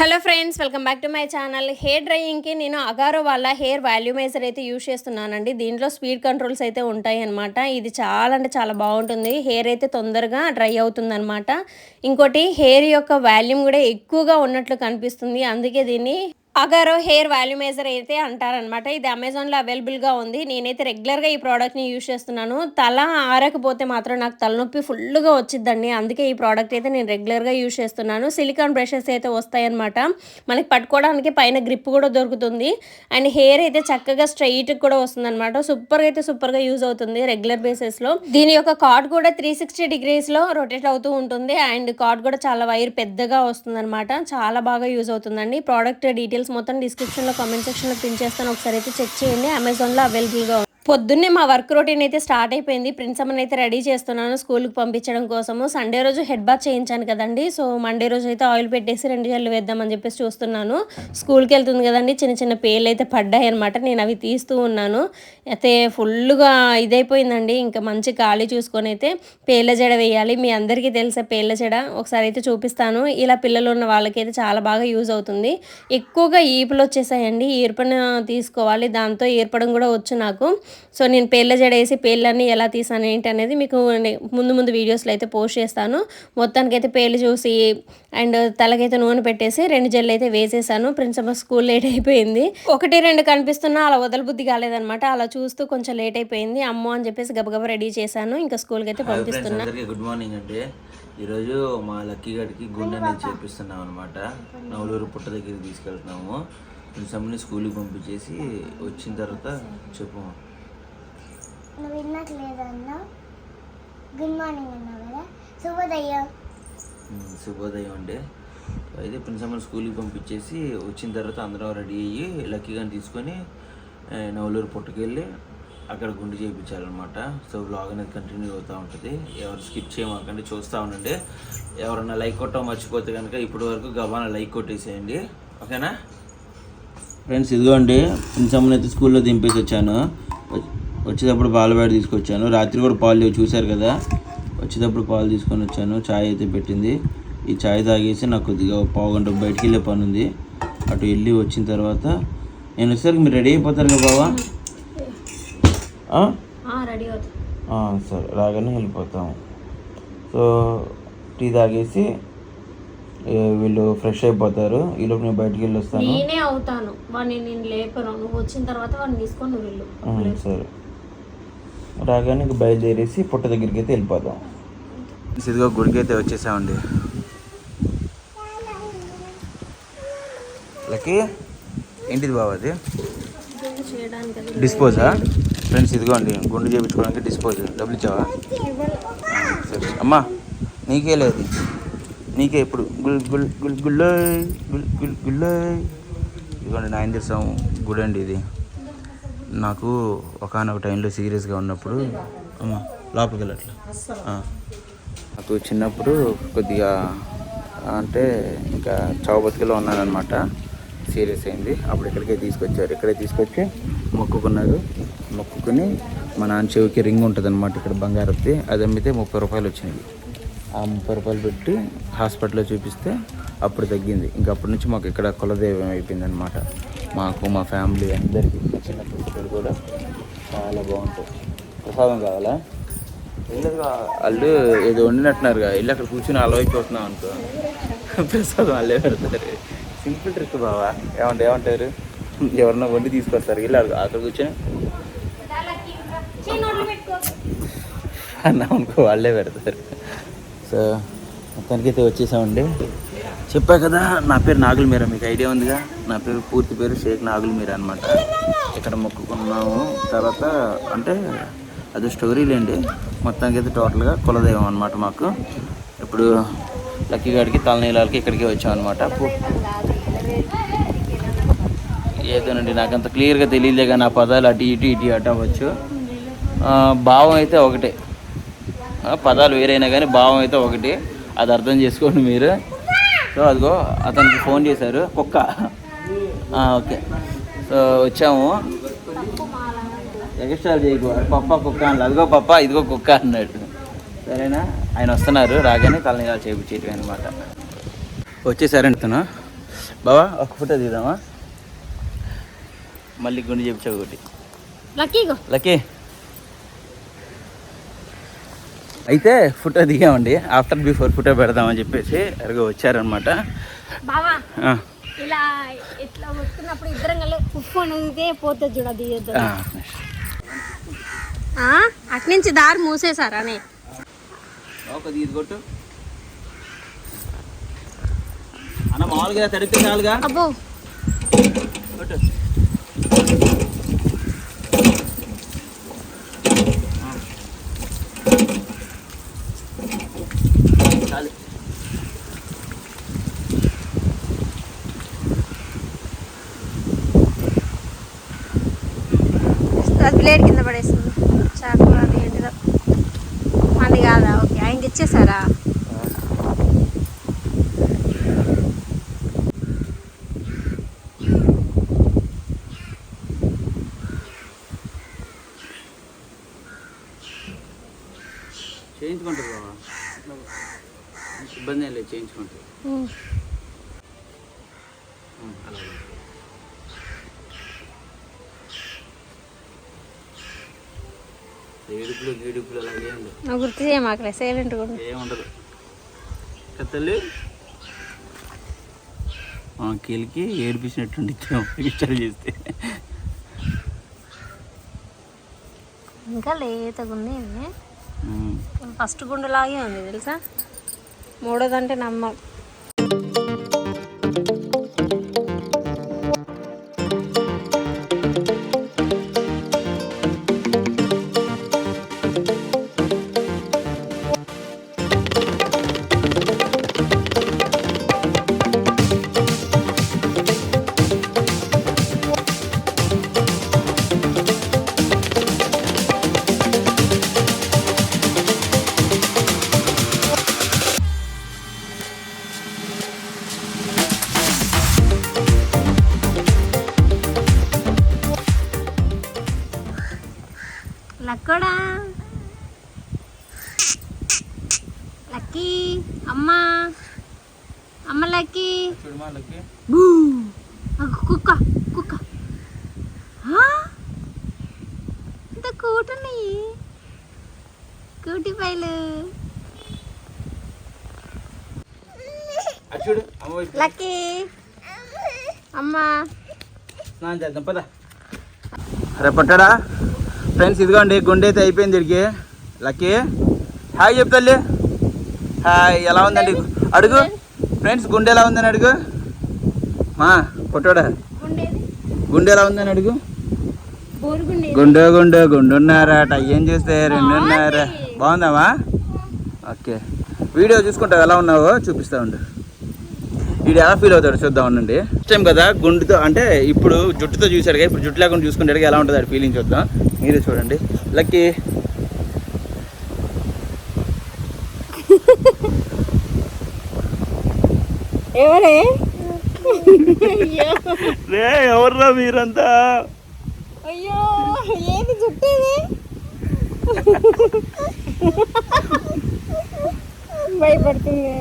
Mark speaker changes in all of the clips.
Speaker 1: Hello friends welcome back to my channel. Hair డ్రైయింగ్కి నేను అగారో వాళ్ళ hair volumiser అయితే use చేస్తున్నానండి. దీంట్లో స్పీడ్ కంట్రోల్స్ అయితే ఉంటాయి అనమాట ఇది చాలా అంటే చాలా బాగుంటుంది. హెయిర్ అయితే తొందరగా డ్రై అవుతుంది అనమాట ఇంకోటి హెయిర్ యొక్క వాల్యూమ్ కూడా ఎక్కువగా ఉన్నట్లు కనిపిస్తుంది. అందుకే దీన్ని అగారో హెయిర్ వాల్యూమైజర్ అయితే అంటారనమాట ఇది అమెజాన్లో అవైలబుల్గా ఉంది. నేనైతే రెగ్యులర్గా ఈ ప్రోడక్ట్ని యూజ్ చేస్తున్నాను. తల ఆరకపోతే మాత్రం నాకు తలనొప్పి ఫుల్గా వచ్చిందండి అందుకే ఈ ప్రోడక్ట్ అయితే నేను రెగ్యులర్గా యూజ్ చేస్తున్నాను. సిలికాన్ బ్రషెస్ అయితే వస్తాయన్నమాట. మనకి పట్టుకోవడానికి పైన గ్రిప్ కూడా దొరుకుతుంది. అండ్ హెయిర్ అయితే చక్కగా స్ట్రైట్ కూడా వస్తుంది అనమాట సూపర్గా అయితే సూపర్గా యూజ్ అవుతుంది రెగ్యులర్ బేసిస్లో. దీని యొక్క కార్డ్ కూడా త్రీ సిక్స్టీ డిగ్రీస్లో రొటేట్ అవుతూ ఉంటుంది. అండ్ కార్డ్ కూడా చాలా వైర్ పెద్దగా వస్తుందన్నమాట. చాలా బాగా యూజ్ అవుతుందండి. ప్రోడక్ట్ డీటెయిల్స్ మొత్తం డిస్క్రిప్షన్లో కామెంట్ సెక్షన్లో పిన్ చేస్తాను. ఒకసారి అయితే చెక్ చేయండి. అమెజాన్లో అవైలబుల్గా పొద్దున్నే మా వర్క్ రొటీన్ అయితే స్టార్ట్ అయిపోయింది. ప్రిన్స్ అమ్మని అయితే రెడీ చేస్తున్నాను స్కూల్కి పంపించడం కోసము. సండే రోజు హెడ్ బాత్ చేయించాను కదండి. సో మండే రోజు అయితే ఆయిల్ పెట్టేసి రెండు జల్లు వేద్దామని చెప్పేసి చూస్తున్నాను. స్కూల్కి వెళ్తుంది కదండి. చిన్న చిన్న పేర్లు అయితే పడ్డాయి అనమాట నేను అవి తీస్తూ ఉన్నాను. అయితే ఫుల్గా ఇదైపోయిందండి. ఇంకా మంచి ఖాళీ చూసుకొని అయితే పేర్ల జడ వేయాలి. మీ అందరికీ తెలిసే పేర్ల జడ ఒకసారి అయితే చూపిస్తాను. ఇలా పిల్లలు ఉన్న వాళ్ళకైతే చాలా బాగా యూజ్ అవుతుంది. ఎక్కువగా ఈపులు వచ్చేసాయండి. ఈర్పను తీసుకోవాలి. దాంతో ఏర్పడం కూడా వచ్చు నాకు. సో నేను పేర్ల జడ వేసి పేర్లన్నీ ఎలా తీసాను ఏంటి అనేది మీకు ముందు ముందు వీడియోస్లో అయితే పోస్ట్ చేస్తాను. మొత్తానికి అయితే పేర్లు చూసి అండ్ తలకైతే నూనె పెట్టేసి రెండు జల్లు అయితే వేసేసాను. ప్రిన్సిపల్ స్కూల్ లేట్ అయిపోయింది. ఒకటి రెండు కనిపిస్తున్నా అలా వదలబుద్ధి కాలేదనమాట అలా చూస్తూ కొంచెం లేట్ అయిపోయింది. అమ్మో అని చెప్పేసి గబగబా రెడీ చేశాను. ఇంకా స్కూల్కి అయితే పంపిస్తున్నా.
Speaker 2: గుడ్ మార్నింగ్ అండి. ఈరోజు మా లక్కీ గడికి గుండె అనేది చేపిస్తున్నాం అనమాట నవలూరు పుట్ట దగ్గరికి తీసుకెళ్తున్నాము. సమ్మని స్కూల్కి పంపించేసి వచ్చిన తర్వాత చెప్పు.
Speaker 3: నువ్వు విన్నట్లేదన్నా గుడ్ మార్నింగ్ అన్నావు కదా. శుభోదయం.
Speaker 2: శుభోదయం అండి. అయితే ప్రిన్సమ్మని స్కూల్కి పంపించేసి వచ్చిన తర్వాత అందరం రెడీ అయ్యి లక్కీ గారిని తీసుకొని నవలూరు పుట్టుకెళ్ళి అక్కడ గుండు చేయించాలన్నమాట. సో బ్లాగ్ అనేది కంటిన్యూ అవుతూ ఉంటుంది. ఎవరు స్కిప్ చేయమాకండి చూస్తూ ఉండండి. ఎవరన్నా లైక్ కొట్టడం మర్చిపోతే కనుక ఇప్పటి వరకు గబాన లైక్ కొట్టేసేయండి. ఓకేనా? ఫ్రెండ్స్ ఇదిగోండి ప్రిన్సమ్మని అయితే స్కూల్లో దింపేసి వచ్చాను. వచ్చేటప్పుడు పాలు బయట తీసుకొచ్చాను. రాత్రి కూడా పాలు చూశారు కదా? వచ్చేటప్పుడు పాలు తీసుకొని వచ్చాను. చాయ్ అయితే పెట్టింది. ఈ చాయ్ తాగేసి నాకు కొద్దిగా పావు గంట బయటికి వెళ్ళే పని ఉంది అటు వెళ్ళి వచ్చిన తర్వాత నేను వచ్చేసరికి మీరు రెడీ అయిపోతారు కదా బావా? ఆ?
Speaker 1: రెడీ
Speaker 2: సరే రాగానే వెళ్ళిపోతాం. సో టీ తాగేసి వీళ్ళు ఫ్రెష్ అయిపోతారు. ఈలోపు నేను బయటికి వెళ్ళి వస్తాను.
Speaker 1: నేనే అవుతాను. వాడిని నేను లేపను. నువ్వు వచ్చిన తర్వాత వాడిని తీసుకొని నువ్వు వెళ్ళు.
Speaker 2: సరే. రాగానే ఇంక బయలుదేరేసి పుట్ట దగ్గరికి అయితే వెళ్ళిపోదాం ఇదిగో గుడికి అయితే వచ్చేసామండి. లక్కీ? ఏంటిది బాబు అది? డిస్పోజా? ఫ్రెండ్స్ ఇదిగోండి గుండు చేయించుకోవడానికి డిస్పోజ్. డబ్బులు ఇచ్చావా? సరే అమ్మా నీకే లేదు. నీకే ఇప్పుడు. గుల్ గుల్ గుల్ గుల్లయ్ గుల్ గుల్ గుల్లయ్ ఇదిగోండి నాయన చేసాం గుడి అండి ఇది. నాకు ఒకనొక టైంలో సీరియస్గా ఉన్నప్పుడు అమ్మ లోపలికి వెళ్ళట్లా. నాకు చిన్నప్పుడు కొద్దిగా అంటే ఇంకా చావు బతికిలో ఉన్నానమాట సీరియస్ అయింది. అప్పుడు ఇక్కడికే తీసుకొచ్చారు. ఇక్కడే తీసుకొచ్చి మొక్కుకున్నారు. మొక్కుకుని మా నాన్న చెవికి రింగ్ ఉంటుంది అనమాట ఇక్కడ బంగారత్తి అది అమ్మితే ముప్పై రూపాయలు వచ్చినాయి. ఆ ముప్పై రూపాయలు పెట్టి హాస్పిటల్లో చూపిస్తే అప్పుడు తగ్గింది. ఇంకా అప్పటి నుంచి మాకు ఇక్కడ కులదైవం అయిపోయింది అనమాట మాకు మా ఫ్యామిలీ అందరికీ చిన్నప్పుడు ఇక్కడ కూడా చాలా బాగుంటాయి. ప్రసాదం కావాలా? వాళ్ళు ఏదో వండినట్టున్నారుగా. వెళ్ళి అక్కడ కూర్చుని అలవైపోతున్నాం అనుకో. ప్రసాదం వాళ్ళే పెడతారు. సింపుల్ ట్రిక్ బావా. ఏమంటే ఏమంటారు? ఎవరన్నా వండి తీసుకొస్తారు. వెళ్ళి అక్కడ కూర్చొని. అన్నా అనుకో వాళ్ళే పెడతారు. సో మొత్తానికైతే వచ్చేసామండి. చెప్పా కదా నా పేరు నాగుల్ మీరా మీకు ఐడియా ఉందిగా? నా పేరు పూర్తి పేరు షేక్ నాగుల్ మీరా అనమాట ఇక్కడ మొక్కుకున్నాము. తర్వాత అంటే అది స్టోరీలేండి మొత్తానికైతే టోటల్గా కులదైవం అనమాట మాకు. ఇప్పుడు లక్కీ గాడికి తలనీళ్ళకి ఇక్కడికి వచ్చాం అనమాట ఏదోనండి నాకు అంత క్లియర్గా తెలియలే కానీ ఆ పదాలు అటు ఇటు ఇటు అటు అవ్వచ్చు. భావం అయితే ఒకటే. పదాలు వేరైనా కానీ భావం అయితే ఒకటి. అది అర్థం చేసుకోండి మీరు. సో అదిగో అతనికి ఫోన్ చేశారు. కుక్క. ఓకే. సో వచ్చాము. ఎగస్ట్రాల్ చేయకు. పప్ప కుక్క అన్నాడు అదిగో పప్ప ఇదిగో కుక్క అన్నాడు. సరేనా? ఆయన వస్తున్నారు. రాగానే తలనీలాలు చేయించేటివి అనమాట. వచ్చేసారండి తను. బావా ఒక ఫోటో తీద్దామా? మళ్ళీ గుండె చెప్తా ఒకటి. లక్కీ అయితే ఫోటో దిగామండి. ఆఫ్టర్ బిఫోర్ ఫోటో పెడదామని చెప్పేసి ఎరగో వచ్చారనమాట.
Speaker 1: బావా ఇలా ఇట్లా ఇద్దరం కలిసి పోతుంది అట్నుంచి దారి మూసేశారా అని
Speaker 2: ఒక కొట్టు. అన్న మామూలుగా తడిపితే చాలుగా.
Speaker 1: అబ్బో
Speaker 2: కొట్టు చాలు
Speaker 1: అది బ్లేడ్ కింద పడేస్తుంది చాకు అది ఏంటిదో అది కాదా ఓకే ఆయనకి ఇచ్చేసారా
Speaker 2: చేయించుకుంటారు బాబా ఇబ్బంది ఏం లేదు చేయించుకుంటారు. ఏడుపులు గీడుపులు అలాగే
Speaker 1: గుర్తు చేయమాకలే సైలెంట్ కూడా
Speaker 2: ఏముండదు కత్తల్లి మా కీలికి ఏడిపించినట్టుండి ఇష్టాలు చేస్తే.
Speaker 1: ఇంకా లేతగా ఉంది ఇది.
Speaker 2: ఉం.
Speaker 1: ఫస్ట్ గుండెలాగే ఉంది తెలుసా? మూడోదంటే నమ్మం.
Speaker 2: చూడు. లక్కీ. అమ్మా. స్నానం చేద్దాం పద. రేపు పట్టాడా ఫ్రెండ్స్ ఇదిగోండి గుండె అయితే అయిపోయింది ఇడికి. లక్కీ. హాయ్ చెప్తాలి హాయ్ ఎలా ఉందండి? అడుగు. ఫ్రెండ్స్ గుండె ఎలా ఉందని అడుగు. మా పొట్టాడా. గుండె ఎలా ఉందని అడుగు. గుండె గుండె గుండున్నారట ఏం చూస్తే? రెండున్నారా? బాగుందామా? ఓకే. వీడియో చూసుకుంటావు ఎలా ఉన్నావో చూపిస్తా ఉండు. వీడు ఎలా ఫీల్ అవుతాడు చూద్దాం ఉండండి ఫస్ట్ టైం కదా గుండుతో అంటే ఇప్పుడు జుట్టుతో చూశాడు కదా ఇప్పుడు జుట్టు లేకుండా చూసుకుంటాడు ఎలా ఉంటుంది అది ఫీలింగ్ చూద్దాం. మీరే చూడండి. లక్కీ
Speaker 1: ఎవరే?
Speaker 2: రే ఎవర్రా మీరంతా?
Speaker 1: అయ్యో ఏది భయపడుతుంది.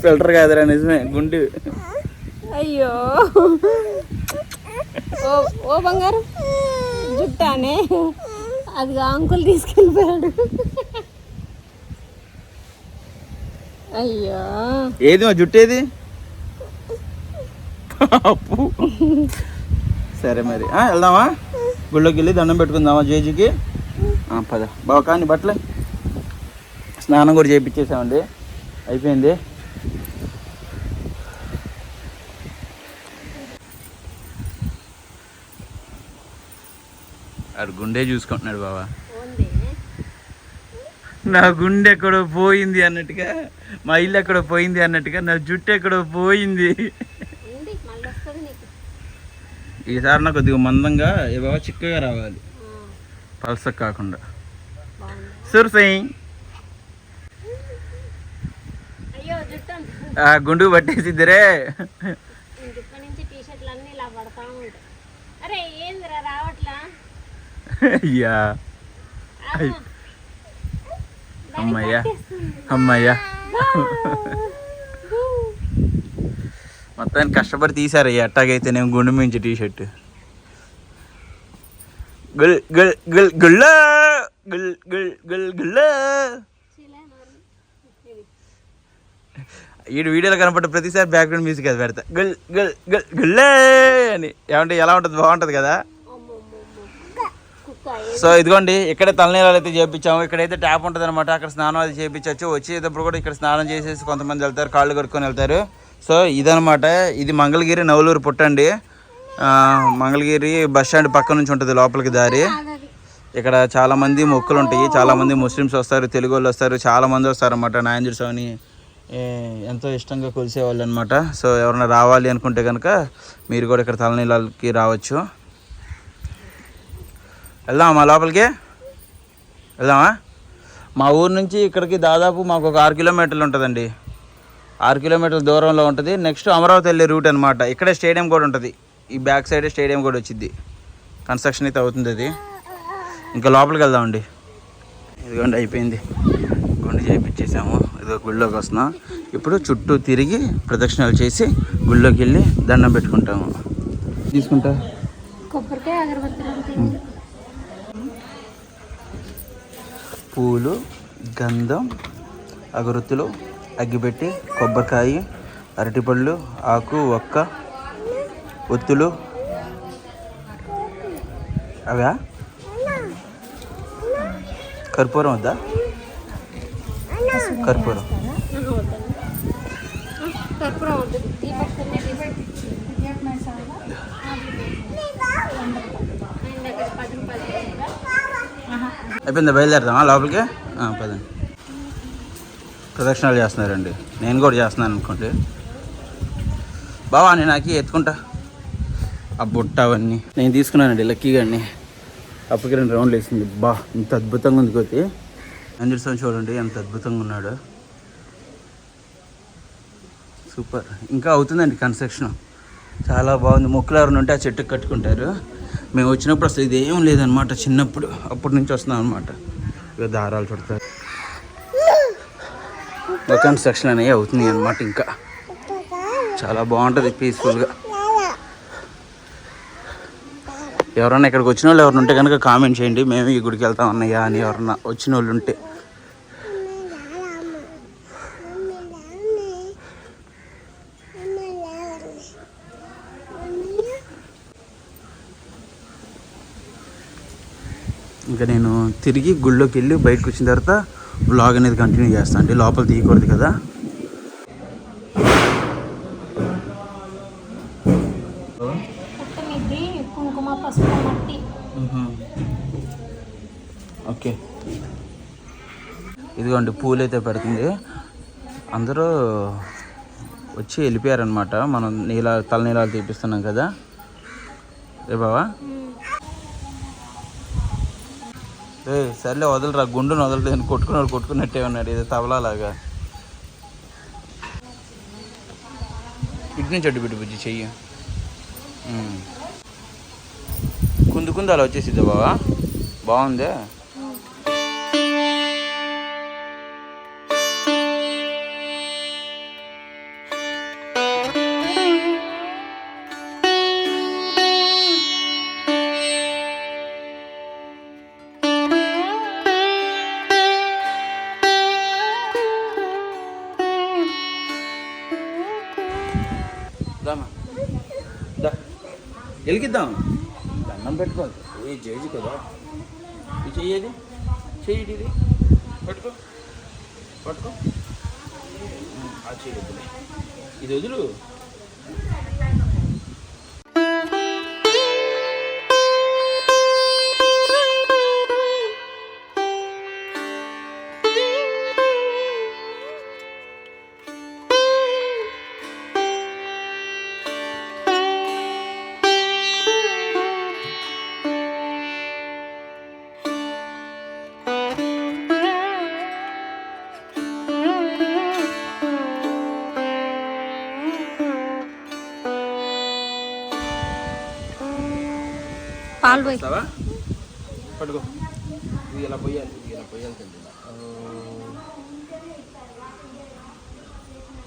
Speaker 2: ఫిల్టర్ కాదురా నిజమే గుండు.
Speaker 1: అయ్యో. ఓ ఓ బంగారు. జుట్టానే. అది అంకుల్ తీసుకెళ్ళిపోయాడు. అయ్యో.
Speaker 2: ఏది మా జుట్టేది అప్పు. సరే మరి. ఆ, వెళ్దామా? గుళ్ళోకి వెళ్ళి దండం పెట్టుకుందామా జేజీకి? పద. బావ కానీ బట్టలే. స్నానం కూడా చేయించేసామండి అయిపోయింది. ఆడు గుండె చూసుకుంటున్నాడు బావా.
Speaker 1: ఉంది
Speaker 2: నా గుండె ఎక్కడో పోయింది అన్నట్టుగా మా ఇల్లు ఎక్కడో పోయింది అన్నట్టుగా నా జుట్టు ఎక్కడో పోయింది. ఈసారి నాకు కొద్దిగా మందంగా ఏవో చిక్కగా రావాలి.
Speaker 1: ఆ,
Speaker 2: పల్సక్ కాకుండా.
Speaker 1: బాగుంది
Speaker 2: సుర్సై
Speaker 1: అయ్యో జుట్టు అంత-
Speaker 2: ఆ గుండు పట్టేసిద్దరే
Speaker 1: ఇంక ఇప్పటి నుంచి టీ షర్ట్లు అన్నీ ఇలా పడతా ఉంటాయి అరే ఏందిరా రావట్లా?
Speaker 2: అయ్యా. అమ్మయ్యా. అమ్మయ్యా. మొత్తానికి కష్టపడి తీసారు ఈ ఎట్టాగైతే నేను గుండు మించి టీ షర్ట్ గుల్ గుల్ గుల్ గుల్ల గుల్ గుల్ గుల్ గుల్ల ఈ వీడియోలో కనపడ్డ ప్రతిసారి బ్యాక్గ్రౌండ్ మ్యూజిక్ అది పెడతా. గుల్ గుల్ గుల్ గుల్లే అని. ఏమంటే ఎలా ఉంటుంది? బాగుంటుంది కదా? సో ఇదిగోండి ఇక్కడే తలనీరాలు అయితే చేయించాము ఇక్కడైతే ట్యాప్ ఉంటుంది అనమాట అక్కడ స్నానం అది చేయించవచ్చు వచ్చేటప్పుడు కూడా ఇక్కడ స్నానం చేసేసి కొంతమంది వెళ్తారు కాళ్ళు కడుక్కొని వెళ్తారు. సో ఇదనమాట ఇది మంగళగిరి నవలూరు పుట్టండి. మంగళగిరి బస్ స్టాండ్ పక్క నుంచి ఉంటుంది లోపలికి దారి. ఇక్కడ చాలామంది మొక్కులు ఉంటాయి చాలామంది ముస్లిమ్స్ వస్తారు తెలుగు వాళ్ళు వస్తారు చాలా మంది వస్తారు అనమాట నాయంజుడు స్వామి ఎంతో ఇష్టంగా కొలిసేవాళ్ళు అనమాట సో ఎవరైనా రావాలి అనుకుంటే కనుక మీరు కూడా ఇక్కడ తలనీళ్ళకి రావచ్చు. వెళ్దామా లోపలికి? వెళ్దామా? మా ఊరు నుంచి ఇక్కడికి దాదాపు మాకు ఒక ఆరు కిలోమీటర్లు ఉంటుందండి. ఆరు కిలోమీటర్ల దూరంలో ఉంటుంది. నెక్స్ట్ అమరావతి వెళ్ళే రూట్ అనమాట ఇక్కడే స్టేడియం కూడా ఉంటుంది. ఈ బ్యాక్ సైడే స్టేడియం కూడా వచ్చింది కన్స్ట్రక్షన్ అయితే అవుతుంది అది. ఇంకా లోపలికి వెళ్దామండి. ఇదిగోండి అయిపోయింది. గుండె చేయించేసాము ఇదో గుళ్ళోకి వస్తున్నాం. ఇప్పుడు చుట్టూ తిరిగి ప్రదక్షిణాలు చేసి గుళ్ళోకి వెళ్ళి దండం పెట్టుకుంటాము. తీసుకుంటా? పూలు గంధం అగరొత్తులు అగ్గిపెట్టి కొబ్బరికాయ అరటిపళ్ళు ఆకు ఒక్క ఒత్తులు. అవా? కర్పూరం వద్దా? కర్పూరం. అయిపోయిందా? బయలుదేరదామా లోపలికి? పదండి. ప్రదక్షిణాలు చేస్తున్నారండి. నేను కూడా చేస్తున్నాను అనుకోండి. బావా నేను నాకు ఎత్తుకుంటా. ఆ బుట్ట అవన్నీ. నేను తీసుకున్నానండి లక్కీ గారిని. అప్పటికి రెండు రౌండ్లు వేసింది. బా ఇంత అద్భుతంగా ఉంది కోతి అంజలి స్వామి చూడండి ఎంత అద్భుతంగా ఉన్నాడు. సూపర్. ఇంకా అవుతుందండి కన్స్ట్రక్షన్. చాలా బాగుంది. మొక్కలు ఎవరైనా ఉంటే ఆ చెట్టుకు కట్టుకుంటారు. మేము వచ్చినప్పుడు అసలు ఇదేం లేదనమాట చిన్నప్పుడు అప్పటి నుంచి వస్తున్నాం అనమాట ఇక దారాలు చుడతారు. కన్స్ట్రక్షన్ అనేవి అవుతున్నాయి అనమాట ఇంకా. చాలా బాగుంటుంది పీస్ఫుల్గా ఎవరన్నా ఇక్కడికి వచ్చిన వాళ్ళు ఎవరైనా ఉంటే కనుక కామెంట్ చేయండి. మేము ఈ గుడికి వెళ్తాం అన్నయ్యా అని ఎవరన్నా వచ్చిన వాళ్ళు ఉంటే. ఇంకా నేను తిరిగి గుళ్ళోకి వెళ్ళి బయటకు వచ్చిన తర్వాత బ్లాగ్ అనేది కంటిన్యూ చేస్తాను అండి లోపల తీయకూడదు కదా
Speaker 1: ఇది కుంకుమ పసుపు మట్టి
Speaker 2: ఓకే ఇదిగోండి పూలు అయితే పెడుతుంది. అందరూ వచ్చి వెళ్ళిపోయారనమాట మనం నీళ్ళ తల తీపిస్తున్నాం కదా. ఏ బావా? ఏ సర్లే వదలరా. గుండును వదలలేదు కొట్టుకున్నాడు కొట్టుకున్నట్టే ఉన్నాడు. ఇది తబలాలాగా. ఇటు నుంచి అడ్డు పెట్టి బుజ్జి చెయ్యి. కుందు కుందు అలా వచ్చేసిద్దా బావా? బాగుందే? వెలిగిద్దాం. దండం పెట్టుకోవాలి ఏ జేజి కదా. ఇది చెయ్యేది చెయ్యి ఇది. పట్టుకో. పట్టుకో. అది ఆ చెయ్యి ఇది వదులు.
Speaker 1: పాలు పోయి
Speaker 2: పట్టుకో. ఇది ఇలా పోయాలి ఇది ఇలా పోయాలి తల్లి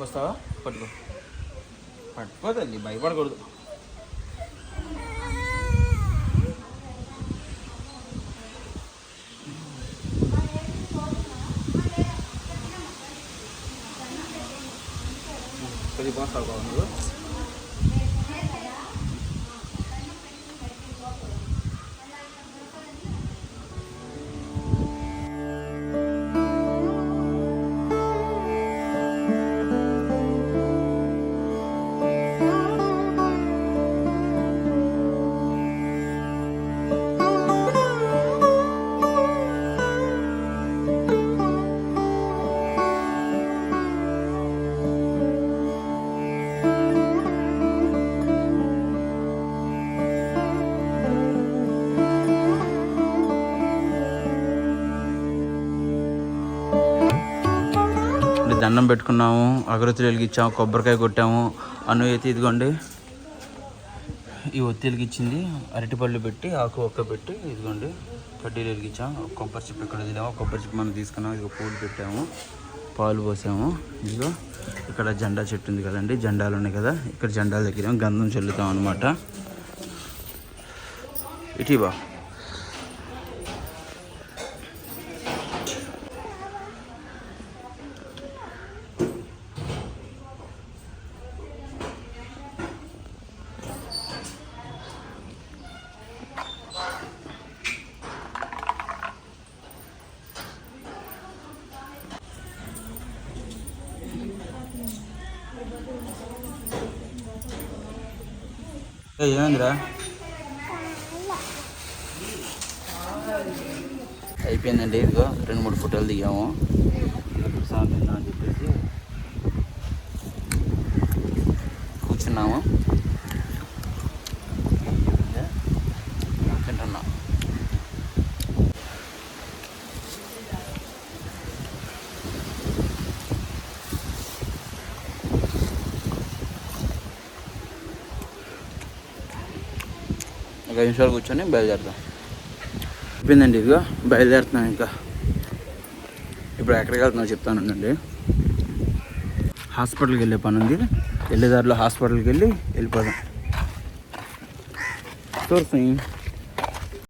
Speaker 2: వస్తావా? పట్టుకో. పట్టుకోదండి భయపడకూడదు. కొద్ది పోస్తావు బాగుండు దండం పెట్టుకున్నాము అగరొత్తులు వెలిగించాము కొబ్బరికాయ కొట్టాము. అను అయితే ఇదిగోండి. ఈ ఒత్తి వెలిగించింది. అరటిపళ్ళు పెట్టి ఆకు ఒక్క పెట్టి ఇదిగోండి. కడ్డీలు వెలిగించాం. కొబ్బరి చెప్పు ఇక్కడ వదిలాము కొబ్బరి చెప్పు మనం తీసుకున్నాము ఇదిగో పూలు పెట్టాము. పాలు పోసాము. ఇదిగో ఇక్కడ జెండా చెట్టు ఉంది కదండి. జెండాలు ఉన్నాయి కదా. ఇక్కడ జెండాలు దగ్గర గంధం చల్లుతాం అనమాట ఇటీవా ఏ, ఏమైందిరా అయిపోయిందండి ఇదిగో రెండు మూడు ఫోటోలు దిగాము ప్రసాదం తిందాం అని చెప్పేసి ఒక నిమిషాలు కూర్చొని బయలుదేరుతాం అయిపోయిందండి ఇదిగో బయలుదేరుతున్నాం ఇంకా. ఇప్పుడు ఎక్కడికి వెళ్తున్నావు చెప్తాను అండి హాస్పిటల్కి వెళ్ళే పని ఉంది. వెళ్ళేదారిలో హాస్పిటల్కి వెళ్ళి వెళ్ళిపోదాం. చూస్తాం